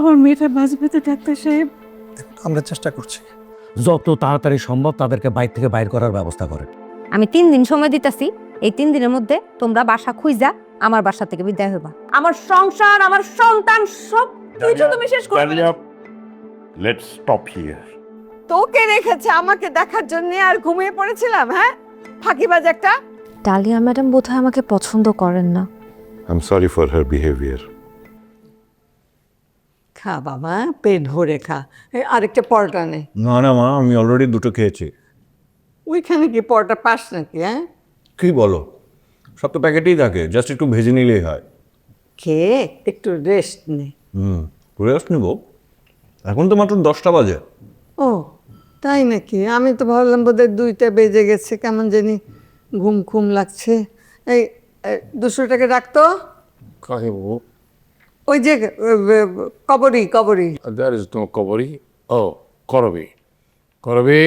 আমার মেয়েটা বাঁচবে তো ডাক্তার সাহেব আমরা চেষ্টা করছি। যত তাড়াতাড়ি সম্ভব তাদেরকে বাইর থেকে বাইর করার ব্যবস্থা করেন। আমি তিন দিন সময় দিতেছি। এই তিন দিনের মধ্যে তোমরা বাসা খুঁজা আমার বাসা থেকে বিদায় হইবা আমার সংসার আমার সন্তান সব কিছু তুমি শেষ করে Dahlia, let's stop here. তোকে রেখেছে আমাকে দেখার জন্য আর ঘুমিয়ে পড়েছিলাম হ্যাঁ? ফাঁকিবাজ একটা। ডালিয়া ম্যাডাম বোধহয় আমাকে পছন্দ করেন না। I'm sorry for her behavior. খা বাবা পেট ভরে খা আরেকটা পরোটা নে। না না মা আমি অলরেডি দুটো খেয়েছি। ওইখানে কি পরোটা পাস নাকি হ্যাঁ কি বলো? সব তো প্যাকেটেই থাকে জাস্ট একটু ভেজে নিলেই হয়। খেয়ে একটু রেস্ট নে। হুম রেস্ট নেব। এখন তো মাত্র দশটা বাজে। ও তাই নাকি? আমি তো ভাবলাম বোধহয় দুইটা বেজে গেছে কেমন জানি ঘুম ঘুম লাগছে। এই দুশো টাকা রাখতো? কাহিবু ওই যে Kabori Kabori. There is no Kabori? ও করবি। করবি?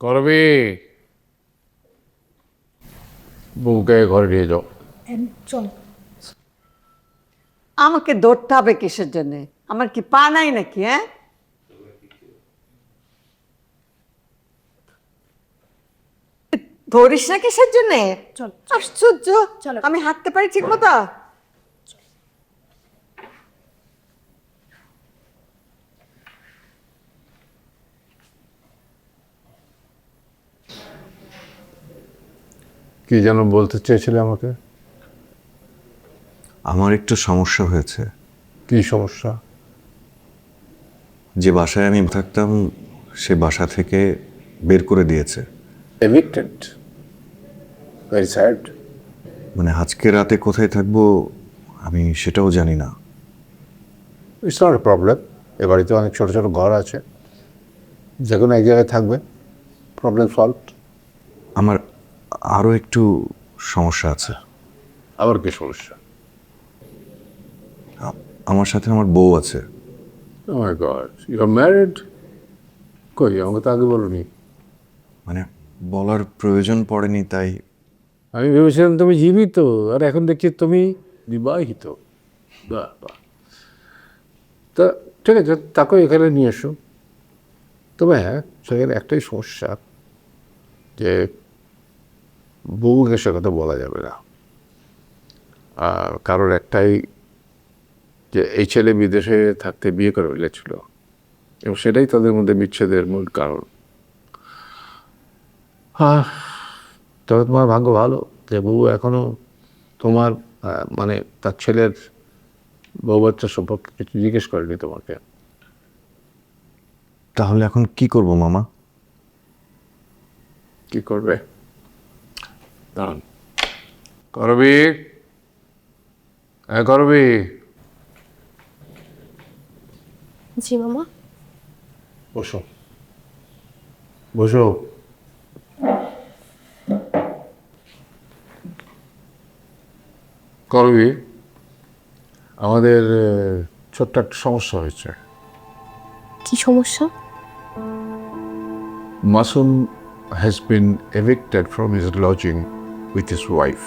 করবি? বউকে ঘরে নিয়ে যাও। আমাকে ধরতে হবে কিসের জন্য? আমার কি পা নাই নাকি হ্যাঁ? ধরিস না কিসের জন্য? আশ্চর্য! আমি হাঁটতে পারি ঠিক মতো? কি যেন বলতে চেয়েছিলে আমাকে? আমার একটু সমস্যা হয়েছে। কি সমস্যা? যে বাসায় আমি থাকতাম সে বাসা থেকে বের করে দিয়েছে। এভিক্টেড ভেরি স্যাড মানে আজকে রাতে কোথায় থাকব আমি সেটাও জানি না। ইটস নট এ প্রবলেম এ বাড়িতে অনেক ছোটো ছোটো ঘর আছে। যে কোনো এক জায়গায় থাকবে। প্রবলেম সলভ আমার আরও একটু সমস্যা আছে। আবার কি সমস্যা? আমার সাথে আমার বউ আছে। My god you are married কই আমাকে তো আগে বলনি। মানে বলার প্রয়োজন পড়েনি তাই। আমি ভেবেছিলাম তুমি জীবিত আর এখন দেখছি তুমি বিবাহিত। বাহ বাহ। তা ঠিক আছে তাকে এখানে নিয়ে এসো। তবে হ্যাঁ সেখানে একটাই সমস্যা যে বউকে সে কথা বলা যাবে না। কারোর একটাই যে এই ছেলে বিদেশে থাকতে বিয়ে করে ফেলেছিল। এবং সেটাই তাদের মধ্যে বিচ্ছেদের মূল কারণ। হ্যাঁ তবে তোমার ভাগ্য ভালো যে বউ এখনও তোমার মানে তার ছেলের বউ বাচ্চা সম্পর্কে কিছু জিজ্ঞেস করেনি তোমাকে। তাহলে এখন কি করব মামা? কি করবে? দাঁড়ান করবি হ্যাঁ করবি জি মামা। বসো। বসো। করবি আমাদের ছোট্ট একটা সমস্যা হয়েছে। কি সমস্যা? Masum has been evicted from his lodging with his wife.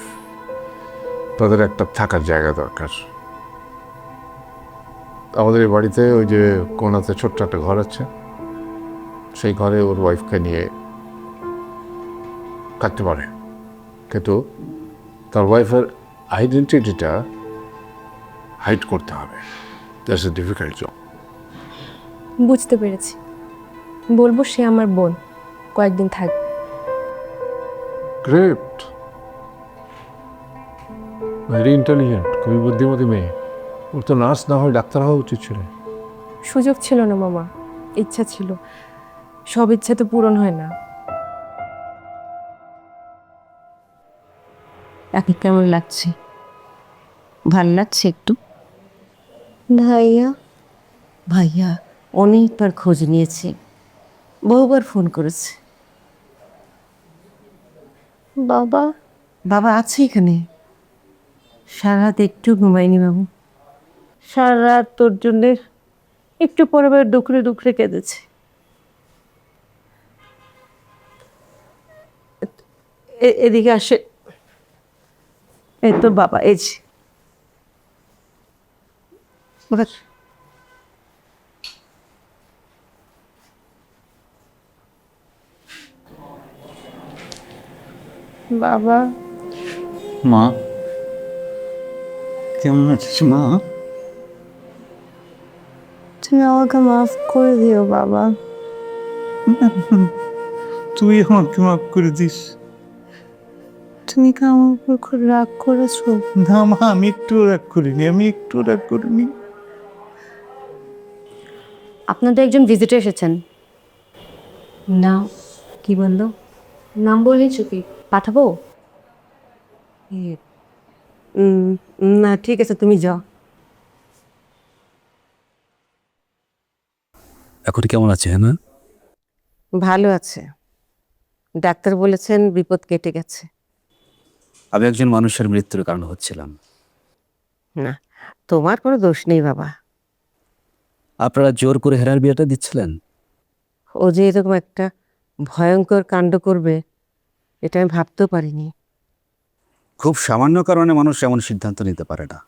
তাদের একটা থাকার জায়গা দরকার। আমাদের এই বাড়িতে ওই যে কোনাতে ছোট্ট একটা ঘর আছে। সেই ঘরে ওর ওয়াইফকে নিয়ে থাকতে পারে। কিন্তু তার ওয়াইফের আইডেন্টিটিটা হাইড করতে হবে। দ্যাটস এ ডিফিকাল্ট জব বুঝতে পেরেছি। বলব সে আমার বোন। কয়েকদিন থাকবে। গ্রেট ভেরি ইন্টেলিজেন্ট খুবই বুদ্ধিমতী মেয়ে। ওর তো নার্স না হয় ডাক্তার হওয়া উচিত ছিল। সুযোগ ছিল না মামা। ইচ্ছা ছিল। সব ইচ্ছা তো পূরণ হয় না। এখন কেমন লাগছে? ভালো লাগছে একটু? ভাইয়া। ভাইয়া অনেকবার খোঁজ নিয়েছে। বহুবার ফোন করেছে। বাবা। বাবা আছে এখানে? সারা রাত একটু ঘুমাইনি বাবু। সারা রাত তোর জন্যে একটু পরে পরে দুঃখে দুঃখে কেঁদেছে। এদিকে আসে। এই তোর বাবা এই যে। বাবা। মা। কেমন আছিস মা? তুমি আমাকে মাফ করে দিও বাবা। তুই আমাকে মাফ করে দিস। তুমি কি আমার উপর খুব রাগ করেছ? না মা আমি একটু রাগ করিনি আমি একটু রাগ করিনি। আপনাদের একজন ভিজিটর এসেছেন। না কি বলল? নাম বলেছ কি পাঠাবো? উম, না ঠিক আছে তুমি যাও। এখন কেমন আছে হ্যাঁ ভালো আছে। ডাক্তার বলেছেন বিপদ কেটে গেছে। আমি একজন মানুষের মৃত্যুর কারণ হচ্ছিলাম। না তোমার কোনো দোষ নেই বাবা। আপনারা জোর করে হেরার বিয়েটা দিচ্ছিলেন? ও যে এরকম একটা ভয়ঙ্কর কাণ্ড করবে এটা আমি ভাবতেও পারিনি। খুব সামান্য কারণে মানুষ এমন সিদ্ধান্ত নিতে পারে না।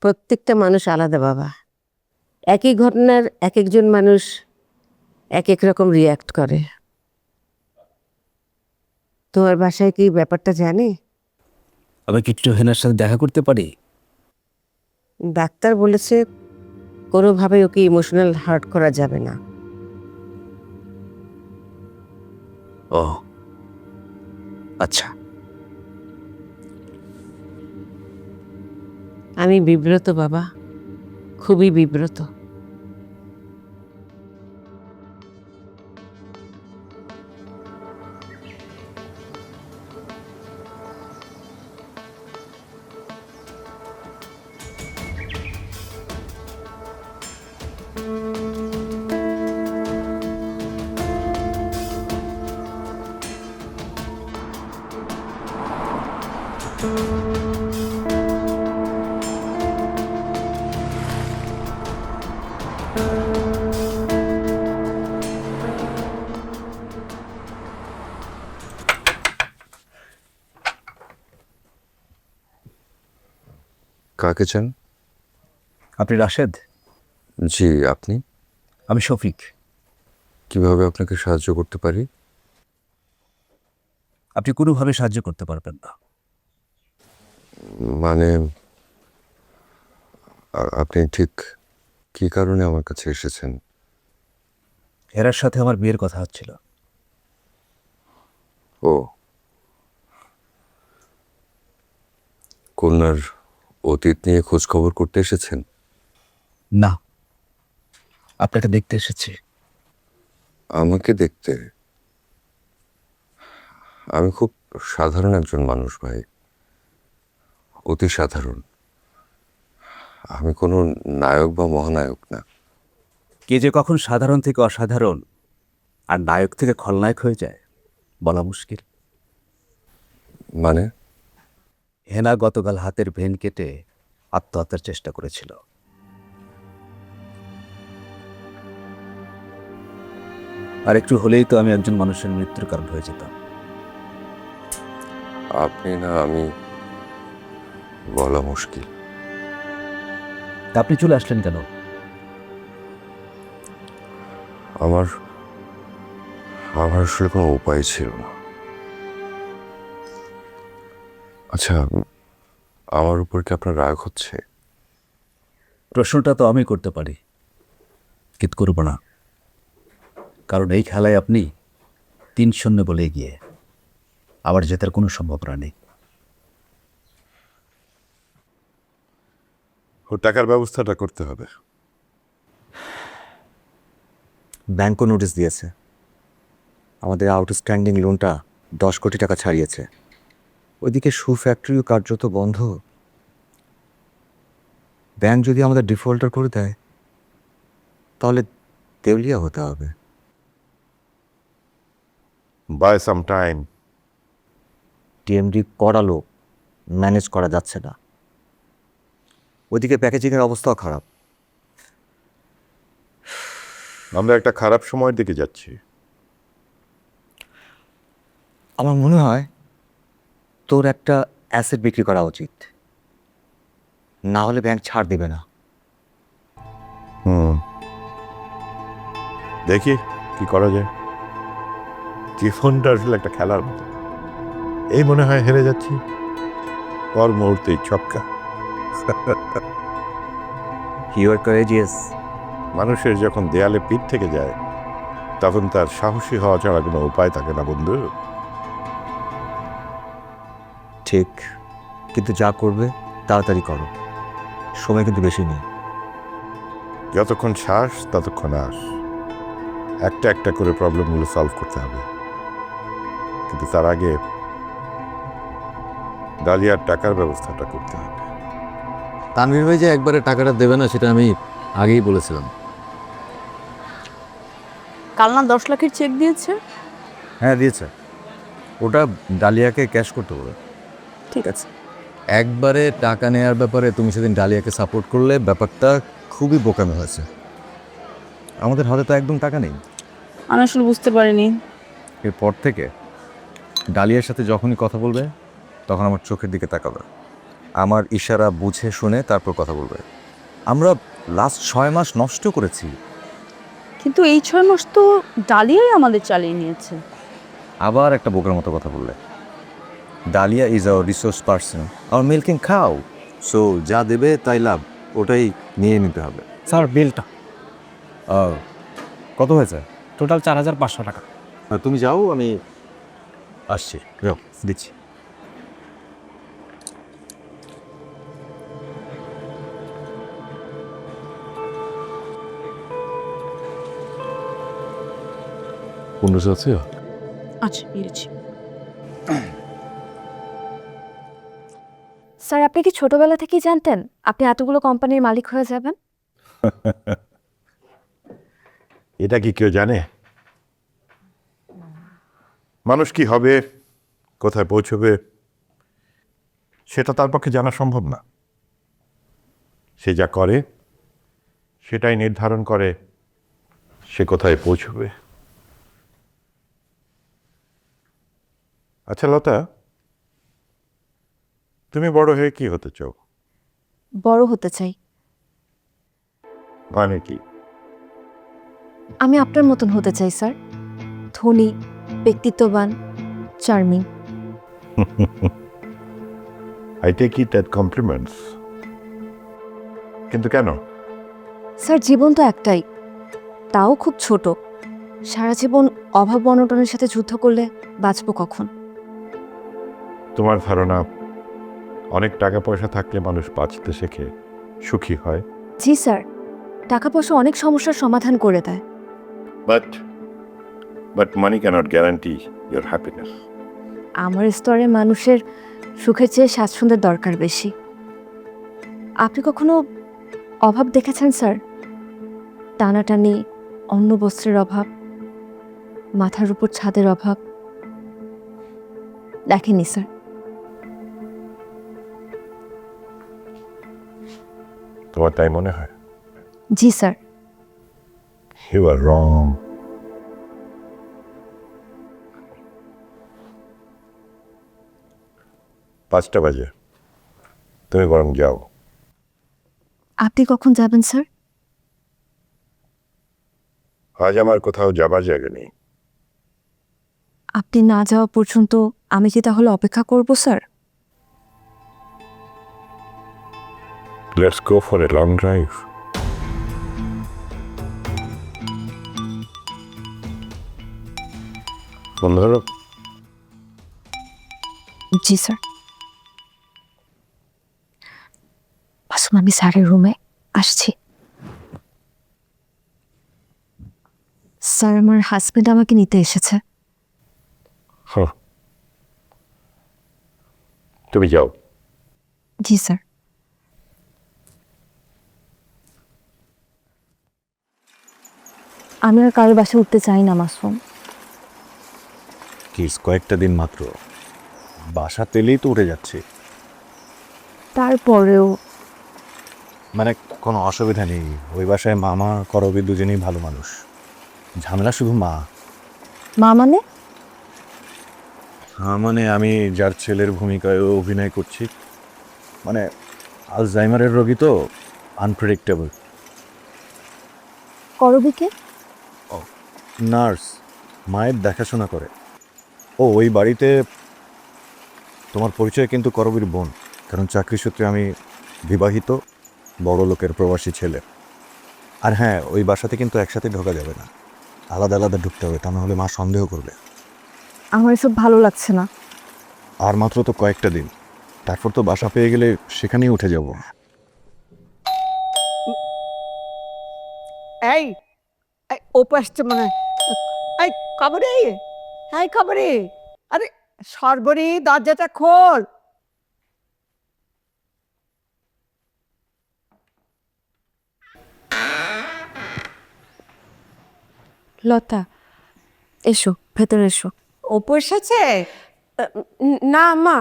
প্রত্যেকটা মানুষ আলাদা বাবা। একই ঘটনার এক একজন মানুষ এক এক রকম রিয়্যাক্ট করে। তোমার বাসায় কি ব্যাপারটা জানে? আমি কি একটু হেনার সাথে দেখা করতে পারি? ডাক্তার বলেছে কোনোভাবে ওকে ইমোশনাল হার্ট করা যাবে না। ও। আচ্ছা। আমি বিব্রত বাবা। খুবই বিব্রত। কাকে চান? আপনি রাশেদ? জি আপনি? আমি শফিক। কীভাবে আপনাকে সাহায্য করতে পারি? আপনি কোনোভাবে সাহায্য করতে পারবেন না। মানে আপনি ঠিক কি কারণে আমার কাছে এসেছেন? এরার সাথে আমার বিয়ের কথা হচ্ছিল। ও। কন্যার অতীত নিয়ে খোঁজ খবর করতে এসেছেন? না। আপনাকে দেখতে এসেছি। আমাকে দেখতে? আমি খুব সাধারণ একজন মানুষ ভাই। অতি সাধারণ। আমি কোনো নায়ক বা মহানায়ক না। কে যে কখন সাধারণ থেকে অসাধারণ আর নায়ক থেকে খলনায়ক হয়ে যায় বলা মুশকিল। মানে? হেনা গতকাল হাতের ভেন কেটে আত্মহত্যার চেষ্টা করেছিল। আর একটু হলেই তো আমি একজন মানুষের মৃত্যুর কারণ হয়ে যেতাম। আপনি না আমি বলা মুশকিল। তা আপনি চলে আসলেন কেন? আমার আমার আসলে কোনো উপায় ছিল না। আচ্ছা আমার উপর কি আপনার রাগ হচ্ছে? প্রশ্নটা তো আমি করতে পারি। কিন্তু করব না। কারণ এই খেলায় আপনি তিন শূন্য বলে গিয়ে আবার জেতার কোনো সম্ভাবনা নেই। ও টাকার ব্যবস্থাটা করতে হবে। ব্যাংকও নোটিশ দিয়েছে। আমাদের আউটস্ট্যান্ডিং লোনটা দশ কোটি টাকা ছাড়িয়েছে। ওইদিকে শু ফ্যাক্টরিও কার্যত বন্ধ। ব্যাংক যদি আমাদের ডিফল্টার করে দেয় তাহলে দেউলিয়া হতে হবে। বাই সাম টাইম টিএমডি করালো ম্যানেজ করা যাচ্ছে না। ওইদিকে প্যাকেজিংয়ের অবস্থাও খারাপ। আমরা একটা খারাপ সময়ের দিকে যাচ্ছি। আমার মনে হয় তোর একটা অ্যাসেট বিক্রি করা উচিত। না হলে ব্যাংক ছাড় দেবে না। হুম। দেখি কি করা যায়। জীবনটা আসলে একটা খেলার মতো। এই মনে হয় হেরে যাচ্ছি। পর মুহূর্তেই ছক্কা। ইউ আর করেজিয়াস মানুষের যখন দেয়ালে পিঠ থেকে যায় তখন তার সাহসী হওয়া ছাড়া কোনো উপায় থাকে না বন্ধু। ঠিক কিন্তু যা করবে তাড়াতাড়ি করো। সময় কিন্তু বেশি নেই। যতক্ষণ শ্বাস ততক্ষণ আস। একটা একটা করে প্রবলেমগুলো সলভ করতে হবে। কিন্তু তার আগে ডালিয়ার টাকার ব্যবস্থাটা করতে হবে। তানভীর ভাই যে একবারে টাকাটা দেবে না সেটা আমি আগেই বলেছিলাম। কাল না দশ লাখের চেক দিয়েছে? হ্যাঁ দিয়েছে। ওটা ডালিয়াকে ক্যাশ করতে বলে ঠিক আছে। একবারে টাকা নেওয়ার ব্যাপারে তুমি সেদিন ডালিয়াকে সাপোর্ট করলে ব্যাপারটা খুবই বোকামি হয়েছে। আমাদের হাতে তো একদম টাকা নেই। আমি আসলে বুঝতে পারিনি। এরপর থেকে ডালিয়ার সাথে যখনই কথা বলবে তখন আমার চোখের দিকে তাকাবে। আমার ইশারা বুঝে শুনে তারপর কথা বলবে। আমরা লাস্ট ছয় মাস নষ্ট করেছি। কিন্তু এই ছয় মাস তো ডালিয়াই আমাদের চালিয়ে নিয়েছে। আবার একটা বোকার মতো কথা বললে। Dalia is our resource person আর মিল্কিং খাও সো যা দেবে তাই লাভ ওটাই নিয়ে নিতে হবে। স্যার বিলটা। কত হয়েছে? টোটাল চার হাজার পাঁচশো টাকা। তুমি যাও আমি আসছি। যাও দিচ্ছি। পনেরোশো আছে? আচ্ছা পেরেছি স্যার, আপনি কি ছোটবেলা থেকেই জানতেন আপনি এতগুলো কোম্পানির মালিক হয়ে যাবেন? এটা কি কেউ জানে? মানুষ কি হবে, কোথায় পৌঁছবে, সেটা তার পক্ষে জানা সম্ভব না। সে যা করে, সেটাই নির্ধারণ করে সে কোথায় পৌঁছবে। আচ্ছা লতা তুমি বড় হয়ে কি হতে চাও? বড় হতে চাই। মানে কি? আমি আপনার মতন হতে চাই স্যার। ধনী ব্যক্তিত্ববান charming. I take it at compliments কিন্তু কেন? স্যার জীবন তো একটাই। তাও খুব ছোট। সারা জীবন অভাব অনটনের সাথে যুদ্ধ করলে বাঁচবো কখন? তোমার ধারণা অনেক টাকা পয়সা থাকলে মানুষ বাঁচতে শেখে সুখী হয়। জি স্যার। টাকা পয়সা অনেক সমস্যার সমাধান করে দেয়। But but money cannot guarantee your happiness আমার স্তরে মানুষের সুখের চেয়ে স্বাচ্ছন্দ্যের দরকার বেশি। আপনি কখনো অভাব দেখেছেন স্যার? টানাটানি অন্ন বস্ত্রের অভাব মাথার উপর ছাদের অভাব। দেখেনি স্যার? তোমার তাই মনে হয়? জি স্যার। ইউ আর রং পাঁচটা বাজে। তুমি বরং যাও। আপনি কখন যাবেন স্যার? আজ আমার কোথাও যাবার জায়গা নেই। আপনি না যাওয়া পর্যন্ত আমি কি তাহলে অপেক্ষা করব sir? Let's go for a long drive বন্ধ ধরো জি স্যার আসুন আমি স্যারের রুমে আসছি। স্যার আমার হাজবেন্ড আমাকে নিতে এসেছে। তুমি যাও। জি স্যার আমি আর কারোর বাসায় উঠতে চাই না মাসুম। কিস কয়েকটা দিন মাত্র। বাসা তেলেই তো উঠে যাচ্ছে। তারপরেও? মানে কোনো অসুবিধা নেই। ওই বাসায় মামা করবি দুজনেই ভালো মানুষ। ঝামেলা শুধু মা। মা মানে? হ্যাঁ মানে আমি যার ছেলের ভূমিকায় অভিনয় করছি। মানে আলজাইমারের রোগী তো আনপ্রেডিক্টেবল করবিকে নার্স মায়ের দেখাশোনা করে। ও ওই বাড়িতে তোমার পরিচয় কিন্তু করবীর বোন কারণ চাকরি সূত্রে আমি বিবাহিত বড় লোকের প্রবাসী ছেলে। আর হ্যাঁ ওই বাসাতে কিন্তু একসাথে ঢোকা যাবে না। আলাদা আলাদা ঢুকতে হবে তা নাহলে মা সন্দেহ করবে। আমার এসব ভালো লাগছে না। আর মাত্র তো কয়েকটা দিন। তারপর তো বাসা পেয়ে গেলে সেখানেই উঠে যাব। এই এই ওপে আসছে মনে হয় এই খবরে? এই খবরে? আরে সর্বরি দরজাটা খোল। লতা এসো ভেতরে এসো। ওপো এসেছে? না মা।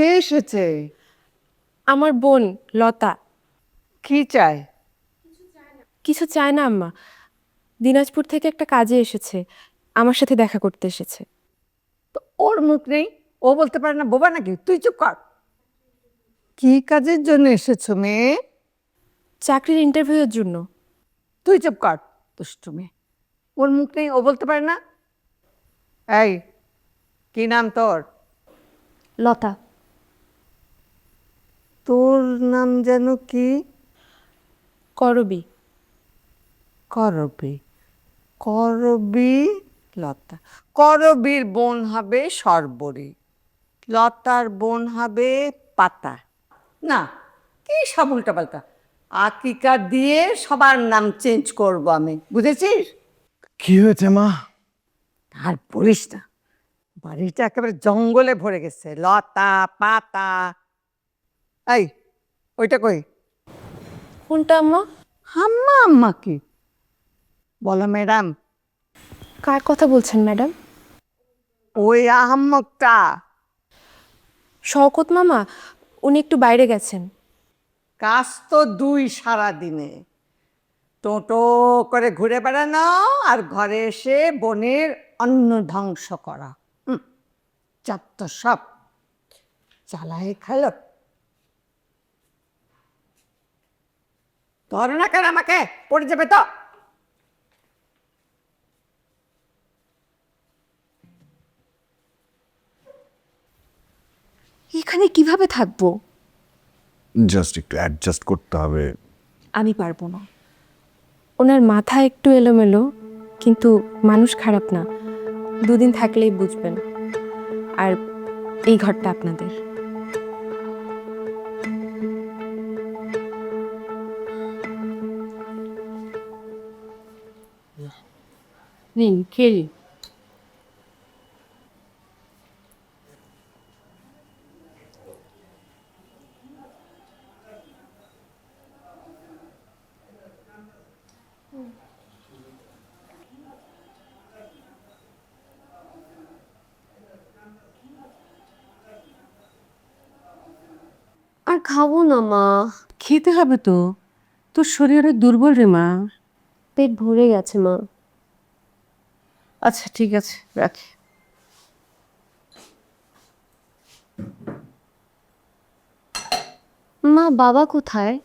কে এসেছে? আমার বোন লতা। কি চায়? কিছু চায় না আম্মা। দিনাজপুর থেকে একটা কাজে এসেছে। আমার সাথে দেখা করতে এসেছে। তো ওর মুখ নেই? ও বলতে পারে না বোবা নাকি? তুই চুপ কর। কি কাজের জন্য এসেছ মেয়ে? চাকরির ইন্টারভিউয়ের জন্য। তুই চুপ কর দুষ্টু মেয়ে। ওর মুখ নেই ও বলতে পারে না? এই কি নাম তোর? লতা। তোর নাম যেন কি? করবি। করবি। করবি লতা। করবীর বোন হবে সর্বরী। লতার বোন হবে পাতা। না কি সব উল্টাপাল্টা? আকিকা দিয়ে সবার নাম চেঞ্জ করব আমি বুঝেছিস? কি হয়েছে মা? আর বলিস না বাড়িটা একেবারে জঙ্গলে ভরে গেছে। লতা পাতা এই ওইটা কই? কোনটা আম্মা? হাম্মা আম্মা কি বলো ম্যাডাম। কার কথা বলছেন ম্যাডাম? ওই আহম্মকটা। শওকত মামা উনি একটু বাইরে গেছেন। কাজ তো দুই সারা দিনে টোটো করে ঘুরে বেড়ানো আর ঘরে এসে বনের অন্ন ধ্বংস করা। চাপ তো সব। চালায় খেল। ধরো না কেন আমাকে পড়ে যাবে তো। এখানে কীভাবে থাকব? জাস্ট একটু অ্যাডজাস্ট করতে হবে। আমি পারব না। ওনার মাথা একটু এলোমেলো কিন্তু মানুষ খারাপ না। দুদিন থাকলেই বুঝবেন। আর এই ঘরটা আপনাদের। নিন খেয়ে নিন। আর খাব না মা। খেতে হবে তো। তোর শরীর অনেক দুর্বল রে মা। পেট ভরে গেছে মা। আচ্ছা ঠিক আছে রাখি। মা বাবা কোথায়?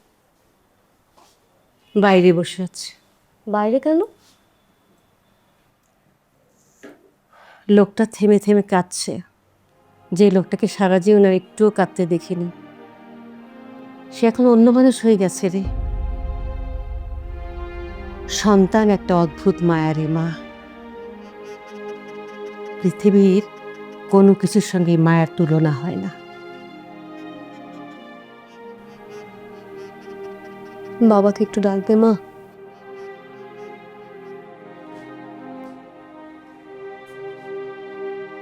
বাইরে বসে আছে। বাইরে কেন? লোকটা থেমে থেমে কাঁদছে। যে লোকটাকে সারা জীবন আর একটুও কাঁদতে দেখিনি। সে এখন অন্য মানুষ হয়ে গেছে রে। সন্তান একটা অদ্ভুত মায়ারে মা। পৃথিবীর কোনো কিছুর সঙ্গে মায়ার তুলনা হয় না। বাবাকে একটু ডাকবে মা?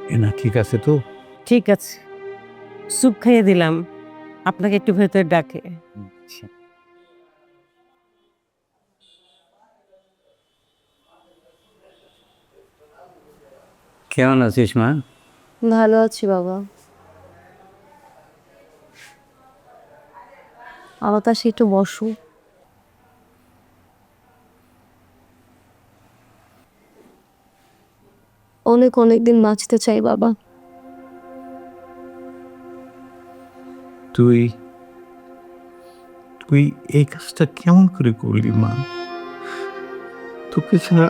এনা ঠিক আছে তো? ঠিক আছে। স্যুপ খাইয়ে দিলাম। আপনাকে একটু ভেতরে ডাকে। কেমন আছিস মা? ভালো আছি বাবা। আমার কাছে একটু বসো। অনেক অনেক দিন বাঁচতে চাই বাবা। তুই তুই এই কাজটা কেমন করে করলি মা? তোকে ছাড়া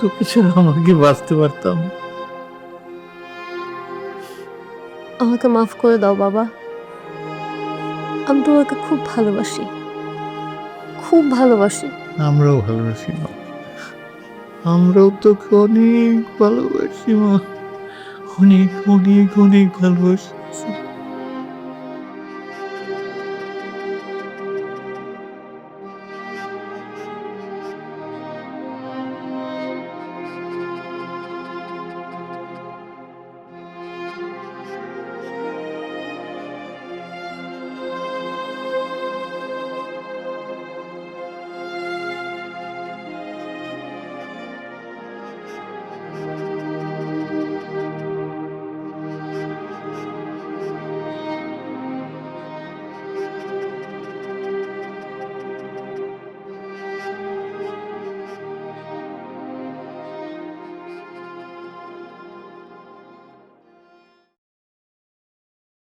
তোকে ছাড়া আমাকে বাঁচতে পারতাম। আমাকে মাফ করে দাও বাবা। আমি তোমাকে খুব ভালোবাসি। খুব ভালোবাসি। আমরাও ভালোবাসি মা। আমরাও তোকে অনেক ভালোবাসি মা। অনেক অনেক অনেক ভালোবাসি।